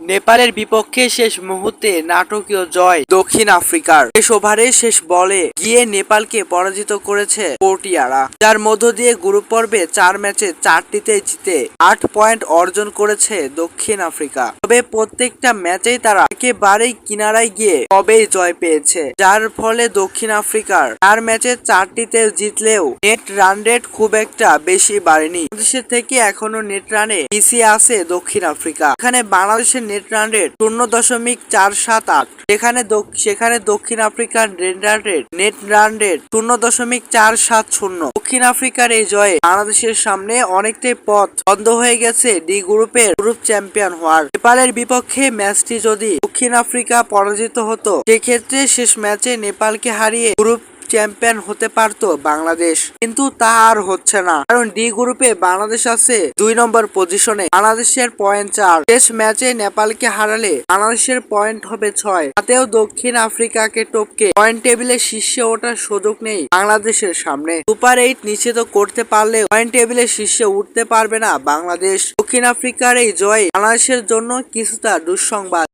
নেপালের বিপক্ষে শেষ মুহূর্তে নাটকীয় জয় দক্ষিণ আফ্রিকার। শেষ ওভারে শেষ বলে গিয়ে নেপালকে পরাজিত করেছে পোর্টিয়ারা, যার মধ্য দিয়ে গ্রুপ পর্বে চার ম্যাচে চারটিতে জিতে আট পয়েন্ট অর্জন করেছে দক্ষিণ আফ্রিকা। তবে প্রত্যেকটা ম্যাচেই তারা একেবারেই কিনারায় গিয়ে কবেই জয় পেয়েছে, যার ফলে দক্ষিণ আফ্রিকার চার ম্যাচে চারটিতে জিতলেও নেট রান রেট খুব একটা বেশি বাড়েনি। বাংলাদেশের থেকে এখনও নেট রানে পিছিয়ে আছে দক্ষিণ আফ্রিকা। এখানে বাংলাদেশের নেট রেট শূন্য দশমিক চার সাত আট। সেখানে দক্ষিণ আফ্রিকার রেট নেট রান রেট শূন্য দশমিক চার সাত শূন্য। দক্ষিণ আফ্রিকার এই জয়ে বাংলাদেশের সামনে অনেকটাই পথ বন্ধ হয়ে গেছে ডি গ্রুপের গ্রুপ চ্যাম্পিয়ন হওয়ার। নেপালের বিপক্ষে ম্যাচটি যদি দক্ষিণ আফ্রিকা পরাজিত হতো, সেক্ষেত্রে শেষ ম্যাচে নেপালকে হারিয়ে গ্রুপ চ্যাম্পিয়ন হতে পারতো বাংলাদেশ। কিন্তু তা আর হচ্ছে না। কারণ ডি গ্রুপে বাংলাদেশ আছে দুই নম্বর পজিশনে। বাংলাদেশের পয়েন্ট চার। শেষ ম্যাচে নেপালকে হারালে বাংলাদেশের পয়েন্ট হবে ছয়। তাতেও দক্ষিণ আফ্রিকাকে টপকে পয়েন্ট টেবিলে শীর্ষে ওঠার সুযোগ নেই বাংলাদেশের সামনে। সুপার এইট নিশ্চিত করতে পারলে পয়েন্ট টেবিলে শীর্ষে উঠতে পারবে না বাংলাদেশ। দক্ষিণ আফ্রিকার এই জয় বাংলাদেশের জন্য কিছুটা দুঃসংবাদ।